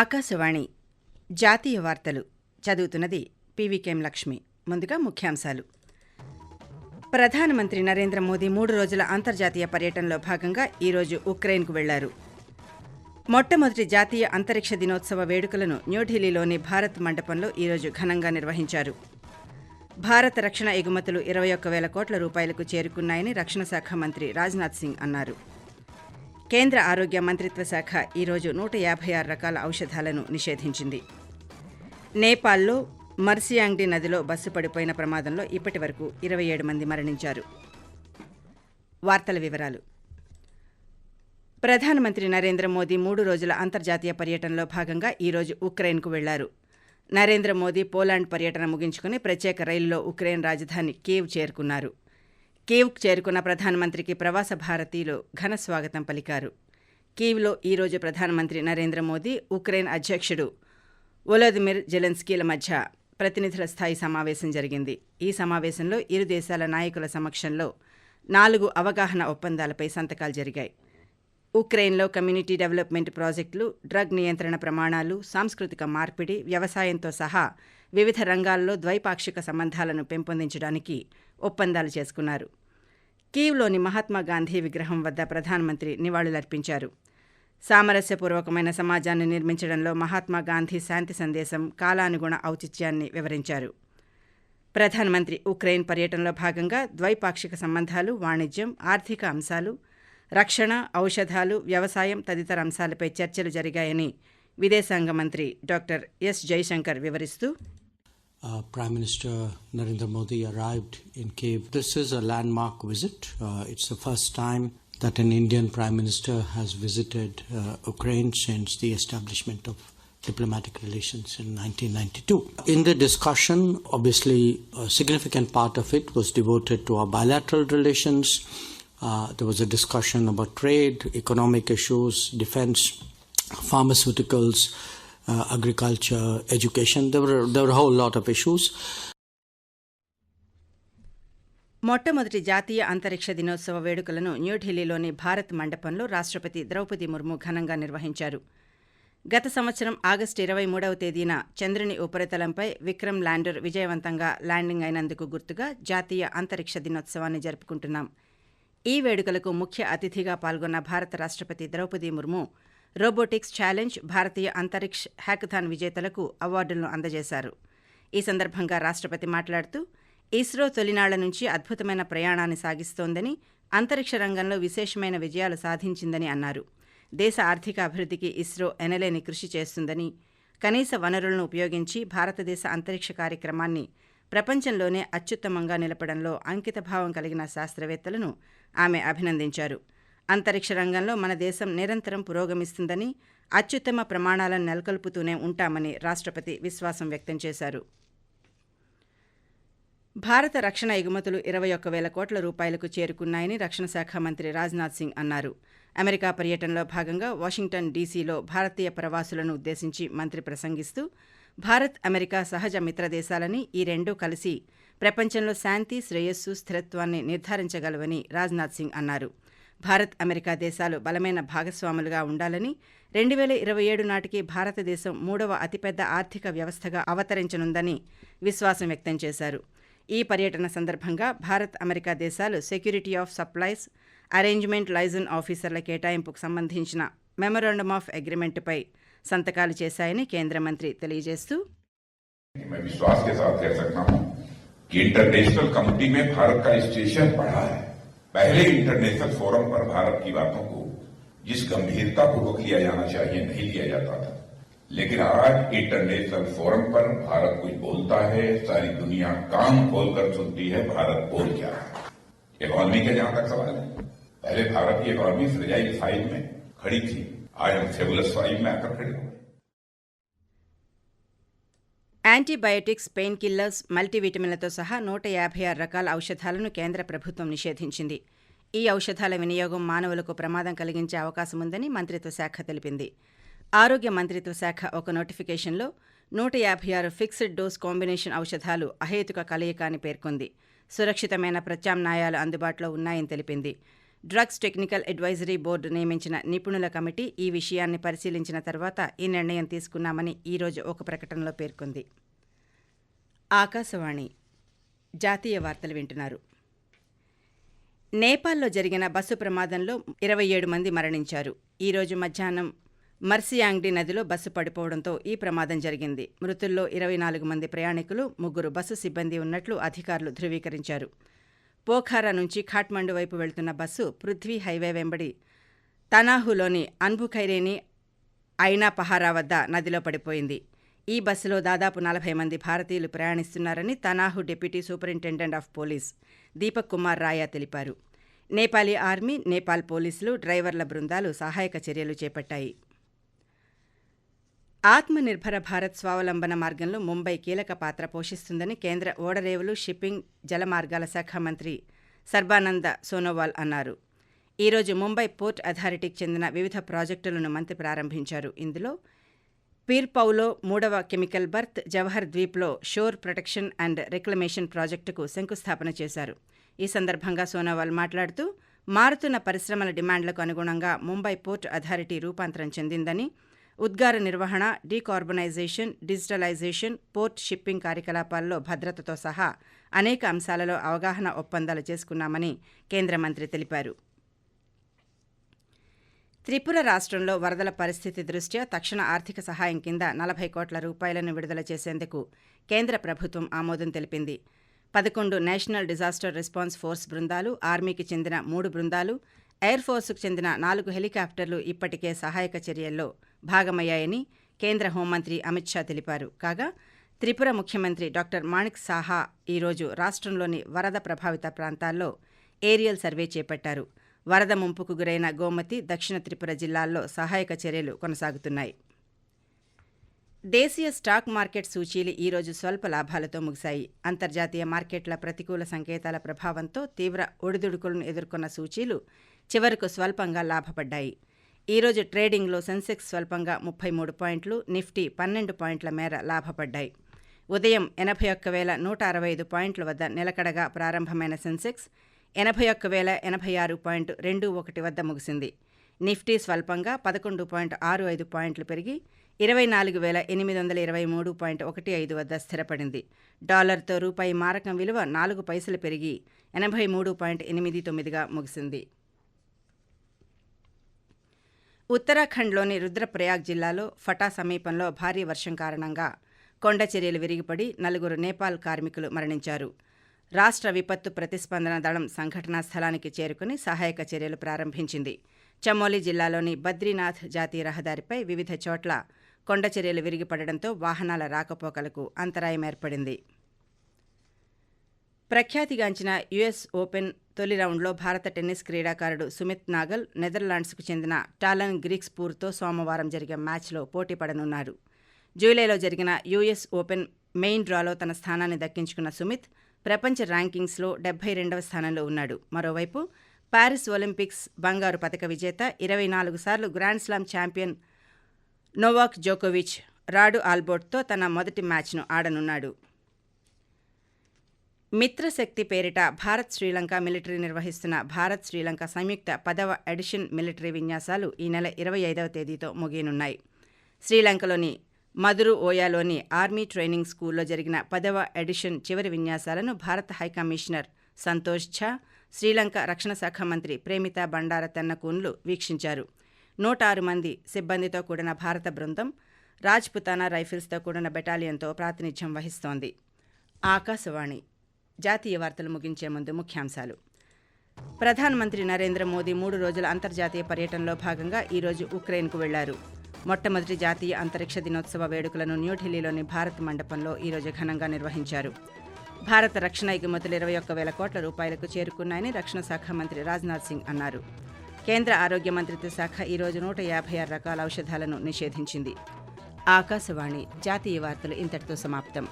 ఆకాశవాణి జాతీయ వార్తలు. చదువుతున్నది పీవీకేం లక్ష్మి. ముందుగా ముఖ్యాంశాలు. ప్రధానమంత్రి నరేంద్ర మోదీ మూడు రోజుల అంతర్జాతీయ పర్యటనలో భాగంగా ఈరోజు ఉక్రెయిన్కు వెళ్ళారు. మొట్టమొదటి జాతీయ అంతరిక్ష దినోత్సవ వేడుకలను న్యూఢిల్లీలోని భారత్ మండపంలో ఈరోజు ఘనంగా నిర్వహించారు. భారత రక్షణ ఎగుమతులు ఇరవై ఒక్క వేల కోట్ల రూపాయలకు చేరుకున్నాయని రక్షణ శాఖ మంత్రి రాజ్నాథ్ సింగ్ అన్నారు. కేంద్ర ఆరోగ్య మంత్రిత్వ శాఖ ఈరోజు నూట యాభై ఆరు రకాల ఔషధాలను నిషేధించింది. నేపాల్లో మర్సియాంగ్డి నదిలో బస్సు పడిపోయిన ప్రమాదంలో ఇప్పటి వరకు ఇరవై ఏడు మంది మరణించారు. వార్తల వివరాలు. ప్రధానమంత్రి నరేంద్ర మోదీ మూడు రోజుల అంతర్జాతీయ పర్యటనలో భాగంగా ఈరోజు ఉక్రెయిన్కు వెళ్ళారు. నరేంద్ర మోదీ పోలాండ్ పర్యటన ముగించుకుని ప్రత్యేక రైలులో ఉక్రెయిన్ రాజధాని కీవ్ చేరుకున్నారు. కీవ్కు చేరుకున్న ప్రధానమంత్రికి ప్రవాస భారతీయులు ఘన స్వాగతం పలికారు. కీవ్లో ఈరోజు ప్రధానమంత్రి నరేంద్ర మోదీ ఉక్రెయిన్ అధ్యక్షుడు వొలోదిమిర్ జెలెన్స్కీల మధ్య ప్రతినిధుల స్థాయి సమావేశం జరిగింది. ఈ సమావేశంలో ఇరు దేశాల నాయకుల సమక్షంలో నాలుగు అవగాహన ఒప్పందాలపై సంతకాలు జరిగాయి. ఉక్రెయిన్లో కమ్యూనిటీ డెవలప్మెంట్ ప్రాజెక్టులు డ్రగ్ నియంత్రణ ప్రమాణాలు సాంస్కృతిక మార్పిడి వ్యవసాయంతో సహా వివిధ రంగాల్లో ద్వైపాక్షిక సంబంధాలను పెంపొందించడానికి ఒప్పందాలు చేసుకున్నారు. కీవ్లోని మహాత్మా గాంధీ విగ్రహం వద్ద ప్రధానమంత్రి నివాళులర్పించారు. సామరస్యపూర్వకమైన సమాజాన్ని నిర్మించడంలో మహాత్మా గాంధీ శాంతి సందేశం కాలానుగుణ ఔచిత్యాన్ని వివరించారు. ప్రధానమంత్రి ఉక్రెయిన్ పర్యటనలో భాగంగా ద్వైపాక్షిక సంబంధాలు వాణిజ్యం ఆర్థిక అంశాలు రక్షణ ఔషధాలు వ్యవసాయం తదితర అంశాలపై చర్చలు జరిగాయని విదేశాంగ మంత్రి డాక్టర్ ఎస్ జైశంకర్ వివరిస్తూ Uh, Prime Minister Narendra Modi arrived in Kiev. This is a landmark visit. Uh, it's the first time that an Indian Prime Minister has visited uh, Ukraine since the establishment of diplomatic relations in 1992. In the discussion, obviously, a significant part of it was devoted to our bilateral relations. Uh, there was a discussion about trade, economic issues, defense, pharmaceuticals, uh, agriculture, education. There were there were a whole lot of issues. మొట్టమొదటి జాతీయ అంతరిక్ష దినోత్సవ వేడుకలను న్యూఢిల్లీలోని భారత్ మండపంలో రాష్ట్రపతి ద్రౌపది ముర్ము ఘనంగా నిర్వహించారు గత సంవత్సరం ఆగస్టు ఇరవై మూడవ తేదీన చంద్రుని ఉపరితలంపై విక్రమ్ ల్యాండర్ విజయవంతంగా ల్యాండింగ్ అయినందుకు గుర్తుగా జాతీయ అంతరిక్ష దినోత్సవాన్ని జరుపుకుంటున్నాం ఈ వేడుకలకు ముఖ్య అతిథిగా పాల్గొన్న భారత రాష్ట్రపతి Droupadi Murmu robotics challenge Bharatiya Antariksh hackathon విజేతలకు అవార్డులను అందజేశారు. ఈ సందర్భంగా రాష్ట్రపతి మాట్లాడుతూ ఇస్రో తొలినాళ్ళ నుంచి అద్భుతమైన ప్రయాణాన్ని సాగిస్తోందని అంతరిక్ష రంగంలో విశేషమైన విజయాలు సాధించిందని అన్నారు. దేశ ఆర్థిక అభివృద్ధికి ఇస్రో ఎనలేని కృషి చేస్తుందని కనీస వనరులను ఉపయోగించి భారతదేశ అంతరిక్ష కార్యక్రమాన్ని ప్రపంచంలోనే అత్యుత్తమంగా నిలపడంలో అంకితభావం కలిగిన శాస్త్రవేత్తలను ఆమె అభినందించారు. అంతరిక్ష రంగంలో మన దేశం నిరంతరం పురోగమిస్తుందని అత్యుత్తమ ప్రమాణాలను నెలకొల్పుతూనే ఉంటామని రాష్ట్రపతి విశ్వాసం వ్యక్తం చేశారు. భారత రక్షణ ఎగుమతులు ఇరవై ఒక్క వేల కోట్ల రూపాయలకు చేరుకున్నాయని రక్షణ శాఖ మంత్రి రాజ్నాథ్ సింగ్ అన్నారు. అమెరికా పర్యటనలో భాగంగా వాషింగ్టన్ డీసీలో భారతీయ ప్రవాసులను ఉద్దేశించి మంత్రి ప్రసంగిస్తూ భారత్ అమెరికా సహజ మిత్ర దేశాలని ఈ రెండూ కలిసి ప్రపంచంలో శాంతి శ్రేయస్సు స్థిరత్వాన్ని నిర్ధారించగలవని రాజ్నాథ్ సింగ్ అన్నారు. భారత్ అమెరికా దేశాలు బలమైన భాగస్వాములుగా ఉండాలని రెండు వేల ఇరవై ఏడు నాటికి భారతదేశం మూడవ అతిపెద్ద ఆర్థిక వ్యవస్థగా అవతరించనుందని విశ్వాసం వ్యక్తం చేశారు ఈ పర్యటన సందర్భంగా భారత్ అమెరికా దేశాలు security of supplies arrangement liaison ఆఫీసర్ల కేటాయింపుకు సంబంధించిన మెమొరాండమ్ ఆఫ్ అగ్రిమెంట్పై సంతకాలు చేశాయని కేంద్ర మంత్రి తెలియజేస్తూ मैं विश्वास के साथ कह सकता हूं कि इंटरनेशनल कम्युनिटी में भारत का स्टेशन बढ़ा है पहले इंटरनेशनल फोरम पर भारत की बातों को जिस गंभीरता पूर्वक लिया जाना चाहिए, नहीं लिया जाता था। लेकिन आज इंटरनेशनल फोरम पर भारत कुछ बोलता है, सारी दुनिया काम खोलकर सुनती है, भारत बोल क्या है? इकॉनमी का जहाँ तक सवाल है। पहले भारत की इकॉनमी फ्रेजाइल फाइव में खड़ी थी। आज हम फेबुलस फाइव में आकर खड़े हो गए। యాంటీబయోటిక్స్ పెయిన్ కిల్లర్స్ మల్టీవిటమిన్లతో సహా నూట యాభై ఆరు రకాల ఔషధాలను కేంద్ర ప్రభుత్వం నిషేధించింది. ఈ ఔషధాల వినియోగం మానవులకు ప్రమాదం కలిగించే అవకాశం ఉందని మంత్రిత్వ శాఖ తెలిపింది. ఆరోగ్య మంత్రిత్వ శాఖ ఒక నోటిఫికేషన్లో నూట యాభై ఆరు ఫిక్స్డ్ డోస్ కాంబినేషన్ ఔషధాలు అహేతుక కలయిక అని పేర్కొంది. సురక్షితమైన ప్రత్యామ్నాయాలు అందుబాటులో ఉన్నాయని తెలిపింది. డ్రగ్స్ టెక్నికల్ అడ్వైజరీ బోర్డు నియమించిన నిపుణుల కమిటీ ఈ విషయాన్ని పరిశీలించిన తర్వాత ఈ నిర్ణయం తీసుకున్నామని ఈరోజు ఒక ప్రకటనలో పేర్కొంది. ఆకాశవాణి జాతీయ వార్తలు వింటున్నారు. నేపాల్లో జరిగిన బస్సు ప్రమాదంలో ఇరవై ఏడు మంది మరణించారు. ఈరోజు మధ్యాహ్నం మర్సియాంగ్డి నదిలో బస్సు పడిపోవడంతో ఈ ప్రమాదం జరిగింది. మృతుల్లో ఇరవై నాలుగు మంది ప్రయాణికులు ముగ్గురు బస్సు సిబ్బంది ఉన్నట్లు అధికారులు ధృవీకరించారు. పోఖారా నుంచి ఖాట్మండు వైపు వెళ్తున్న బస్సు పృథ్వీ హైవే వెంబడి తనాహులోని అన్బుఖైరేని ఐనా పహారా వద్ద నదిలో పడిపోయింది. ఈ బస్సులో దాదాపు నలభై మంది భారతీయులు ప్రయాణిస్తున్నారని Tanahu deputy superintendent of police Deepak Kumar Raya తెలిపారు. నేపాలీ ఆర్మీ నేపాల్ పోలీసులు డ్రైవర్ల బృందాలు సహాయక చర్యలు చేపట్టాయి. ఆత్మనిర్భర భారత్ స్వావలంబన మార్గంలో ముంబై కీలక పాత్ర పోషిస్తుందని కేంద్ర ఓడరేవులు షిప్పింగ్ జలమార్గాల శాఖ మంత్రి సర్బానంద సోనోవాల్ అన్నారు. ఈరోజు ముంబై పోర్ట్ అథారిటీకి చెందిన వివిధ ప్రాజెక్టులను మంత్రి ప్రారంభించారు. ఇందులో పీర్పౌలో మూడవ కెమికల్ బర్త్ జవహర్ ద్వీప్లో షోర్ ప్రొటెక్షన్ అండ్ రిక్లమేషన్ ప్రాజెక్టుకు శంకుస్థాపన చేశారు. ఈ సందర్భంగా సోనోవాల్ మాట్లాడుతూ మారుతున్న పరిశ్రమల డిమాండ్లకు అనుగుణంగా ముంబై పోర్ట్ అథారిటీ రూపాంతరం చెందిందని ఉద్గార నిర్వహణ డీకార్బనైజేషన్ డిజిటలైజేషన్ పోర్ట్ షిప్పింగ్ కార్యకలాపాల్లో భద్రతతో సహా అనేక అంశాలలో అవగాహన ఒప్పందాలు చేసుకున్నామని కేంద్ర మంత్రి తెలిపారు. త్రిపుర రాష్ట్రంలో వరదల పరిస్థితి దృష్ట్యా తక్షణ ఆర్థిక సహాయం కింద నలభై కోట్ల రూపాయలను విడుదల చేసేందుకు కేంద్ర ప్రభుత్వం ఆమోదం తెలిపింది. పదకొండు నేషనల్ డిజాస్టర్ రెస్పాన్స్ ఫోర్స్ బృందాలు ఆర్మీకి చెందిన మూడు బృందాలు ఎయిర్ ఫోర్సుకు చెందిన నాలుగు హెలికాప్టర్లు ఇప్పటికే సహాయక చర్యల్లో భాగమయ్యాయని కేంద్ర హోంమంత్రి అమిత్ షా తెలిపారు. కాగా త్రిపుర ముఖ్యమంత్రి డాక్టర్ మాణిక్ సాహా ఈరోజు రాష్ట్రంలోని వరద ప్రభావిత ప్రాంతాల్లో ఏరియల్ సర్వే చేపట్టారు. వరద ముంపుకు గురైన గోమతి దక్షిణ త్రిపుర జిల్లాల్లో సహాయక చర్యలు కొనసాగుతున్నాయి. దేశీయ స్టాక్ మార్కెట్ సూచీలు ఈరోజు స్వల్ప లాభాలతో ముగిశాయి. అంతర్జాతీయ మార్కెట్ల ప్రతికూల సంకేతాల ప్రభావంతో తీవ్ర ఒడిదుడుకులను ఎదుర్కొన్న సూచీలు చివరకు స్వల్పంగా లాభపడ్డాయి. ఈరోజు ట్రేడింగ్లో సెన్సెక్స్ స్వల్పంగా ముప్పై మూడు పాయింట్లు నిఫ్టీ పన్నెండు పాయింట్ల మేర లాభపడ్డాయి. ఉదయం ఎనభై ఒక్క వేల నూట అరవై ఐదు పాయింట్ల వద్ద నిలకడగా ప్రారంభమైన సెన్సెక్స్ ఎనభై ఒక్క వేల ఎనభై ఆరు పాయింట్ రెండు ఒకటి వద్ద ముగిసింది. నిఫ్టీ స్వల్పంగా పదకొండు పాయింట్ ఆరు ఐదు పాయింట్లు పెరిగి ఇరవై నాలుగు వేల ఎనిమిది వందల ఇరవై మూడు పాయింట్ ఒకటి ఐదు వద్ద స్థిరపడింది. డాలర్తో రూపాయి మారకం విలువ నాలుగు పైసలు పెరిగి ఎనభై మూడు పాయింట్ ఎనిమిది తొమ్మిదిగా ముగిసింది. ఉత్తరాఖండ్లోని రుద్రప్రయాగ్ జిల్లాలో ఫటా సమీపంలో భారీ వర్షం కారణంగా కొండ చర్యలు విరిగిపడి నలుగురు నేపాల్ కార్మికులు మరణించారు. రాష్ట్ర విపత్తు ప్రతిస్పందన దళం సంఘటనా స్థలానికి చేరుకుని సహాయక చర్యలు ప్రారంభించింది. చమోలి జిల్లాలోని బద్రీనాథ్ జాతీయ రహదారిపై వివిధ చోట్ల కొండ చర్యలు విరిగిపడడంతో వాహనాల రాకపోకలకు అంతరాయం ఏర్పడింది. ప్రఖ్యాతిగాంచిన యుఎస్ ఓపెన్ తొలి రౌండ్లో భారత టెన్నిస్ క్రీడాకారుడు సుమిత్ నాగల్ నెదర్లాండ్స్కు చెందిన టాలన్ గ్రీక్స్పూర్తో సోమవారం జరిగే మ్యాచ్లో పోటీ పడనున్నారు. జూలైలో జరిగిన యుఎస్ ఓపెన్ మెయిన్ డ్రాలో తన స్థానాన్ని దక్కించుకున్న సుమిత్ ప్రపంచ ర్యాంకింగ్స్లో డెబ్బై రెండవ స్థానంలో ఉన్నాడు. మరోవైపు పారిస్ ఒలింపిక్స్ బంగారు పథక విజేత ఇరవై నాలుగు సార్లు గ్రాండ్ స్లామ్ ఛాంపియన్ నోవాక్ జోకోవిచ్ రాడు ఆల్బోర్ట్తో తన మొదటి మ్యాచ్ను ఆడనున్నాడు. మిత్రశక్తి పేరిట భారత్ శ్రీలంక మిలిటరీ నిర్వహిస్తున్న భారత్ శ్రీలంక సంయుక్త పదవ ఎడిషన్ మిలిటరీ విన్యాసాలు ఈ నెల ఇరవై ఐదవ తేదీతో ముగియనున్నాయి. శ్రీలంకలోని మధురు ఓయాలోని ఆర్మీ ట్రైనింగ్ స్కూల్లో జరిగిన పదవ ఎడిషన్ చివరి విన్యాసాలను భారత హైకమిషనర్ సంతోష్ ఝా శ్రీలంక రక్షణ శాఖ మంత్రి ప్రేమితా బండార తెన్నకూన్లు వీక్షించారు. నూట ఆరు మంది సిబ్బందితో కూడిన భారత బృందం రాజ్పుతానా రైఫిల్స్తో కూడిన బెటాలియన్తో ప్రాతినిధ్యం వహిస్తోంది. ఆకాశవాణి జాతీయ వార్తలు ముగించే ముందు ముఖ్యాంశాలు. ప్రధానమంత్రి నరేంద్ర మోదీ మూడు రోజుల అంతర్జాతీయ పర్యటనలో భాగంగా ఈరోజు ఉక్రెయిన్కు వెళ్ళారు. మొట్టమొదటి జాతీయ అంతరిక్ష దినోత్సవ వేడుకలను న్యూఢిల్లీలోని భారత్ మండపంలో ఈరోజు ఘనంగా నిర్వహించారు. భారత రక్షణ ఎగుమతులు ఇరవై ఒక్క వేల కోట్ల రూపాయలకు చేరుకున్నాయని రక్షణ శాఖ మంత్రి రాజ్నాథ్ సింగ్ అన్నారు. కేంద్ర ఆరోగ్య మంత్రిత్వ శాఖ ఈరోజు నూట యాభై ఆరు రకాల ఔషధాలను నిషేధించింది. ఆకాశవాణి జాతీయ వార్తలు ఇంతటితో సమాప్తం.